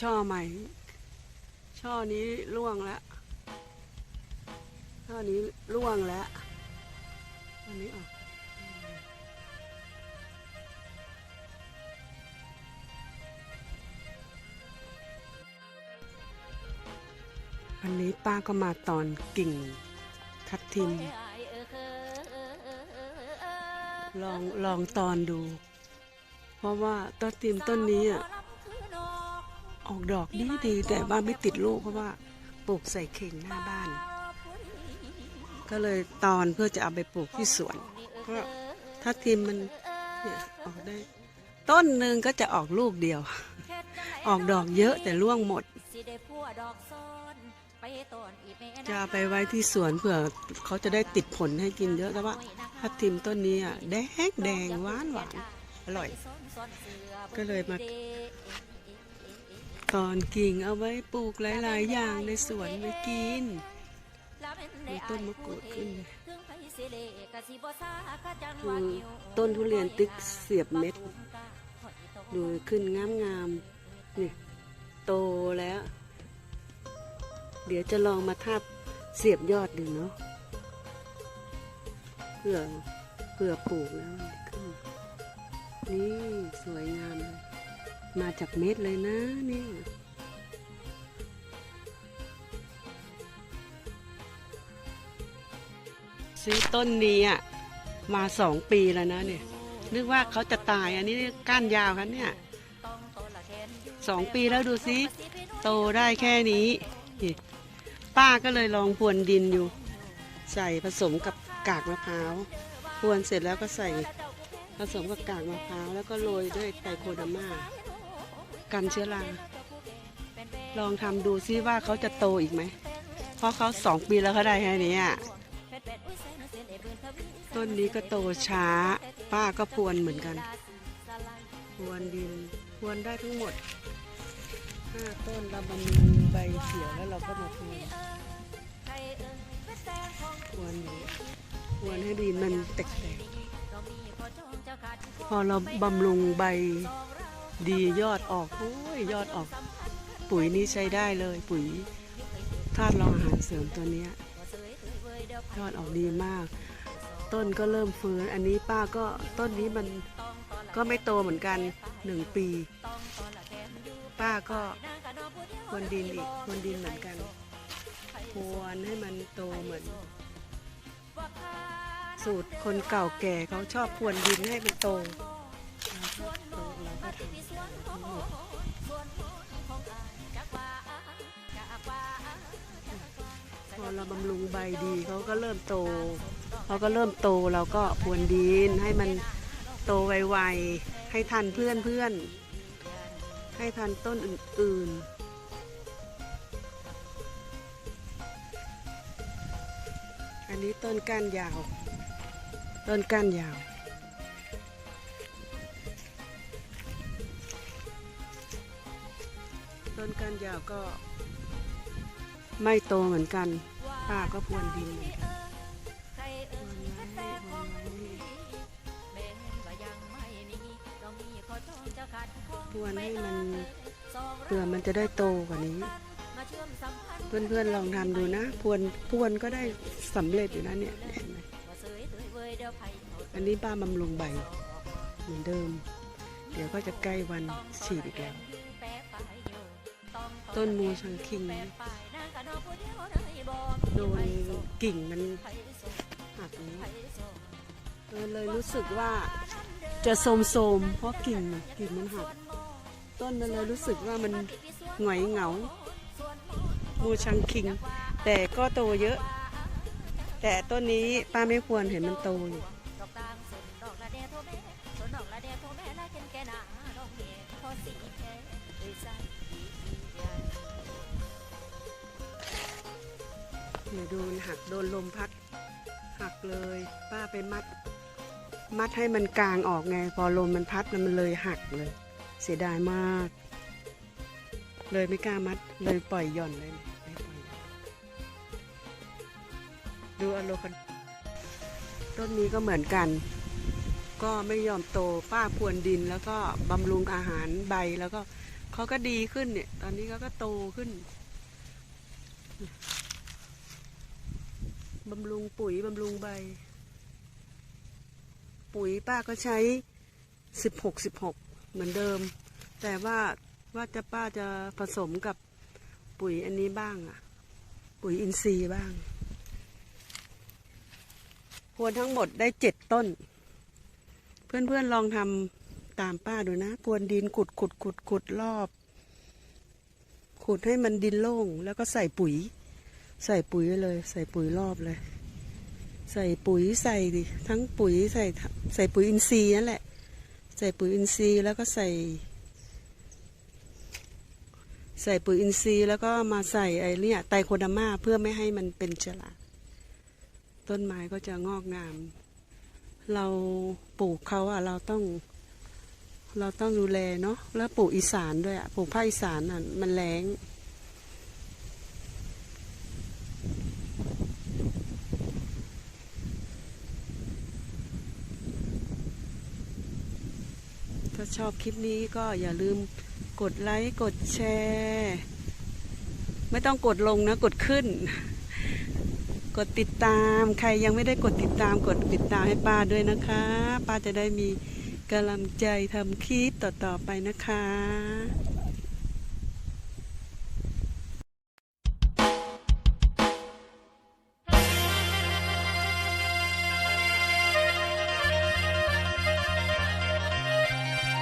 ช่อใหม่ ช่อนี้ร่วงแล้ว ช่อนี้ร่วงแล้ว อันนี้ออกวันนี้ป้าก็มาตอนกิ่งทับทิม ลองลองตอนดู เพราะว่าต้นทิมต้นนี้อะ ออกดอกดีดีๆแต่ว่าไม่ติดลูกเพราะว่าปลูกใส่เข่งหน้าบ้าน ก็เลยตอนเพื่อจะเอาไปปลูกที่สวนเพราะถ้าทิมมันเนี่ยออกได้ ต้นหนึ่งก็จะออกลูกเดียว ออกดอกเยอะแต่ร่วงหมดจะเอาไปไว้ที่สวนเผื่อเขาจะได้ติดผลให้กินเยอะแต่ว่าถ้าทิมต้นนี้อะแดงแดงหวานหวานอร่อย ก็เลยมา ตอนกิ่งเอาไว้ปลูกหลาย ๆ อย่างในสวนไปกิน มีต้นมะกรูดขึ้นคือต้นทุเรียนติ๊กเสียบเม็ด ดูขึ้นงามงามๆนี่โตแล้ว เดี๋ยวจะลองมาทับเสียบยอดดูเนาะเผื่อเผื่อปลูกแล้วมันขึ้น นี่สวยงามเลย มาจากเม็ดเลยนะนี่ซื้อต้นนี้อะมาสองปีแล้วนะเนี่ย นึกว่าเขาจะตายอันนี้ก้านยาวครับเนี่ยสองปีแล้วดูซิโตได้แค่นี้ ป้าก็เลยลองพรวนดินอยู่ ใส่ผสมกับกากมะพร้าวพรวนเสร็จแล้วก็ใส่ผสมกับกากมะพร้าวแล้วก็โรยด้วยไตรโคดอร์มา กันเชื้อรา ลองทำดูซิว่าเขาจะโตอีกไหม เพราะเขาสองปีแล้วเขาได้แค่นี้อะต้นนี้ก็โตช้า ป้าก็พรวนเหมือนกันพรวนดินพรวนได้ทั้งหมดห้าต้นเราบำรุงใบเขียวแล้วเราก็มาพรวนพรวนอยู่พรวนให้ดินมันแตกๆพอเราบำรุงใบ ดียอดออกโอ้ยยอดออก ปุ๋ยนี้ใช้ได้เลย ปุ๋ยธาตุรองอาหารเสริมตัวนี้ยยอดออกดีมาก ต้นก็เริ่มฟื้นอันนี้ป้าก็ต้นนี้มันก็ไม่โตเหมือนกันหนึ่งปี ป้าก็พรวนดินอีกพรวนดินเหมือนกันพรวนให้มันโตเหมือน สูตรคนเก่าแก่เขาชอบพรวนดินให้มันโต เราก็โตเราก็ทำทั้งหมดพอเราบำรุงใบดีเขาก็เริ่มโตเขาก็เริ่มโตเราก็พรวนดินให้มันโตไวๆให้ทันเพื่อนเพื่อนๆให้ทันต้นอื่นๆอันนี้ต้นก้านยาว ต้นก้านยาว ต้นก้านยาวก็ ไม่โตเหมือนกันป้าก็พรวนดินเหมือนกันพรวนให้มันเผื่อมันจะได้โตกว่านี้ เพื่อนๆลองทำดูนะพรวนพรวนก็ได้สำเร็จอยู่นะเนี่ยเห็นไหมอันนี้ป้าบำรุงใบเหมือนเดิม เดี๋ยวก็จะใกล้วันฉีดอีกแล้ว ต้นมูชังคิง โดนกิ่งมันหักนี้เลยรู้สึกว่าจะโสมๆเพราะกิ่งกิ่งมันหัก ต้นมันเลยรู้สึกว่ามันหงอยเหงามูชังคิง แต่ก็โตเยอะ แต่ต้นนี้ป้าไม่ควรเห็นมันโตอยู่ เดี๋ยวโดนหักโดนลมพัด หักเลย ป้าไปมัด มัดให้มันกลางออกไง พอลมมันพัดมันเลยหักเลย เสียดายมาก เลยไม่กล้ามัด เลยปล่อยหย่อนเลยไม่ปล่อยดูอโลคันต้นนี้ก็เหมือนกัน ก็ไม่ยอมโตป้าพวนดินแล้วก็บำรุงอาหารใบแล้วก็เขาก็ดีขึ้นเนี่ย ตอนนี้เขาก็โตขึ้นบำรุงปุ๋ยบำรุงใบ ปุ๋ยป้าก็ใช้สิบหกสิบหกเหมือนเดิม แต่ว่าว่าจะป้าจะผสมกับปุ๋ยอันนี้บ้างอะปุ๋ยอินทรีย์บ้างควรทั้งหมดได้เจ็ดต้น เพื่อนๆลองทำตามป้าดูนะพรวนดินขุดขุดขุดขุดรอบ ขุดให้มันดินโล่ง แล้วก็ใส่ปุ๋ย ใส่ปุ๋ยเลย ใส่ปุ๋ยรอบเลย ใส่ปุ๋ยใส่ดิทั้งปุ๋ยใส่ใส่ปุ๋ยอินทรีย์นั่นแหละ ใส่ปุ๋ยอินทรีย์แล้วก็ใส่ ใส่ปุ๋ยอินทรีย์แล้วก็มาใส่ไอ้เนี่ยไตรโคดามาเพื่อไม่ให้มันเป็นเชื้อราต้นไม้ก็จะงอกงาม เราปลูกเขาอะเราต้อง เราต้องดูแลเนาะแล้วปลูกอีสานด้วยอะปลูกภาคอีสานอะมันแรงถ้าชอบคลิปนี้ก็อย่าลืมกดไลค์ กดแชร์ ไม่ต้องกดลงนะ กดขึ้น กดติดตามใครยังไม่ได้กดติดตามกดติดตามให้ป้าด้วยนะคะ ป้าจะได้มีกำลังใจทำคลิปต่อๆไปนะคะ